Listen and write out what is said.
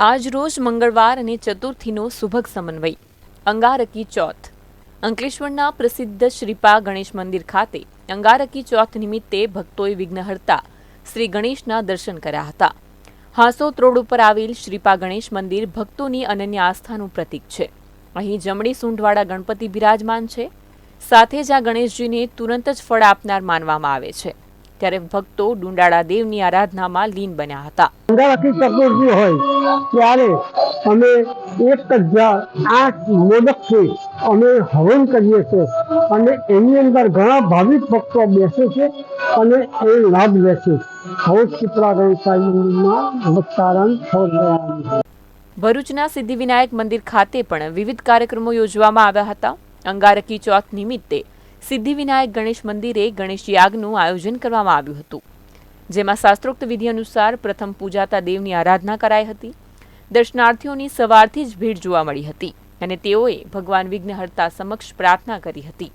આજ રોજ મંગળવાર અને ચતુર્થીનો સુભગ સમન્વય અંગારકી ચોથ અંકલેશ્વરના પ્રસિદ્ધ શ્રીપા ગણેશ મંદિર ખાતે અંગારકી ચોથ નિમિત્તે ભક્તોએ વિઘ્નહર્તા શ્રી ગણેશના દર્શન કર્યા હતા હાંસોત રોડ ઉપર આવેલ શ્રીપા ગણેશ મંદિર ભક્તોની અનન્ય આસ્થાનું પ્રતીક છે અહીં જમણી સૂંઢવાળા ગણપતિ બિરાજમાન છે સાથે જ આ ગણેશજીને તુરંત જ ફળ આપનાર માનવામાં આવે છે ત્યારે ભક્તો ડુંડાળા દેવની આરાધનામાં લીન બન્યા હતા. અંગારકી ચતુર્થી હોય ત્યારે અમે એક હજાર આઠ મોદકથી અમે હવન કરીએ છીએ. અને એની અંદર ઘણા ભાવિક ભક્તો બેસે છે અને એ લાભ લે છે. હવસ ચિત્રા ગણેશાઈમાં ભક્તારણ સૌ ભરૂચના સિદ્ધિવિનાયક મંદિર ખાતે પણ વિવિધ કાર્યક્રમો યોજવામાં આવ્યા હતા. અંગારકી ચોથ નિમિત્તે સિદ્ધિવિનાયક ગણેશ મંદિરે ગણેશ યાગનું આયોજન કરવામાં આવ્યું હતું. જેમાં શાસ્ત્રોક્ત વિધિ અનુસાર પ્રથમ પૂજાતા દેવની આરાધના કરાઈ હતી. દર્શનાર્થીઓની સવારથી જ ભીડ જોવા મળી હતી અને તેઓએ ભગવાન વિઘ્નહર્તા સમક્ષ પ્રાર્થના કરી હતી.